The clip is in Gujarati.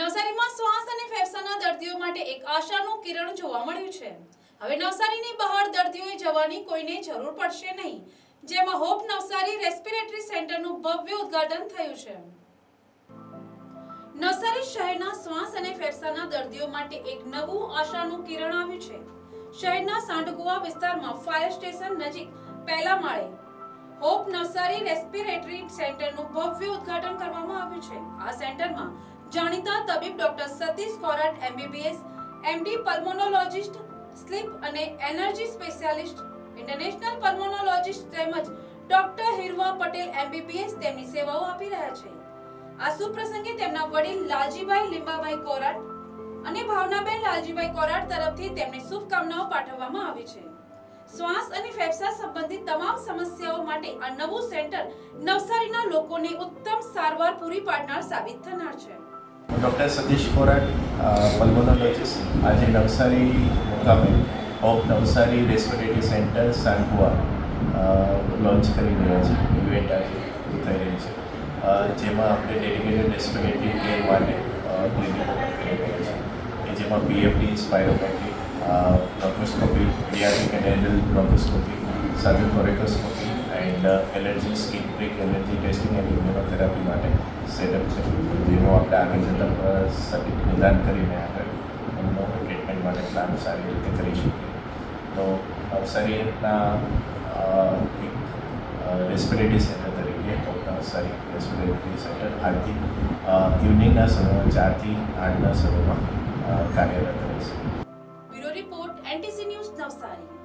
નવસારીમાં શ્વાસ અને ફેફસાના દર્દીઓ માટે એક આશાનું કિરણ જોવા મળ્યું છે. હવે નવસારીની બહાર દર્દીઓએ જવાની કોઈને જરૂર પડશે નહીં. જેમાં હોપ નવસારી રેસ્પિરેટરી સેન્ટરનું ભવ્ય ઉદ્ઘાટન થયું છે. નવસારી શહેરના શ્વાસ અને ફેફસાના દર્દીઓ માટે એક નવું આશાનું કિરણ આવ્યું છે. શહેરના સાંડગુવા વિસ્તારમાં ફાયર સ્ટેશન નજીક પહેલા માળે હોપ નવસારી રેસ્પિરેટરી સેન્ટરનું ભવ્ય ઉદ્ઘાટન કરવામાં આવ્યું છે. આ સેન્ટરમાં જાણીતા તબીબ doctor Satish Korat MBBS MD pulmonologist sleep અને એનર્જી સ્પેશિયાલિસ્ટ, ઇન્ટરનેશનલ પલ્મોનોલોજિસ્ટ તેમજ ડોક્ટર હિરવા પટેલ એમબીબીએસ તેમની સેવાઓ આપી રહ્યા છે. આ સુપ્રસંગે તેમના વડીલ લાલજીભાઈ લીંબાભાઈ કોરાટ અને ભાવનાબેન લાલજીભાઈ કોરાટ તરફથી તેમને શુભકામનાઓ પાઠવવામાં આવી છે. શ્વાસ અને ફેફસા સંબંધિત તમામ સમસ્યાઓ માટે આ નવું સેન્ટર નવસારીના લોકોને ઉત્તમ સારવાર પૂરી પાડનાર સાબિત થનાર છે. ડૉક્ટર સતીશ ખોરાટ પલ્મોનોલોજીસ્ટ, આજે નવસારી મુકામે ઓફ નવસારી રેસ્પિરેટરી સેન્ટર સાંકુઆ લોન્ચ કરી રહ્યા છે, ઇવેન્ટ આજે થઈ રહી છે. જેમાં આપણે ડેડિકેટેડ રેસ્પિરેટરી કેર માટે કરી રહ્યા છે. કે જેમાં પીએફડી સ્પાયરોપેટી બ્રોકોસ્કોપી પિડિયાટ્રિક એન્ડ એન્ડલ બ્રોકોસ્કોપી સાથે thoracoscopy and allergy skin prick allergy testing and immunotherapy માટે સેટઅપ છે. એનું આપણે આગળ જતાં સર્કિટ નિદાન કરીને આગળ એમનો ટ્રીટમેન્ટ માટે પ્લાન સારી રીતે કરી શકીએ. તો સારી રીતના એક રેસ્પિરેટરી સેન્ટર તરીકે સારી રેસ્પિરેટરી સેન્ટર આજથી ઇવનિંગના સમયમાં ચારથી આઠના સમયમાં કાર્યરત રહેશે. Bureau report NTC news Navsari.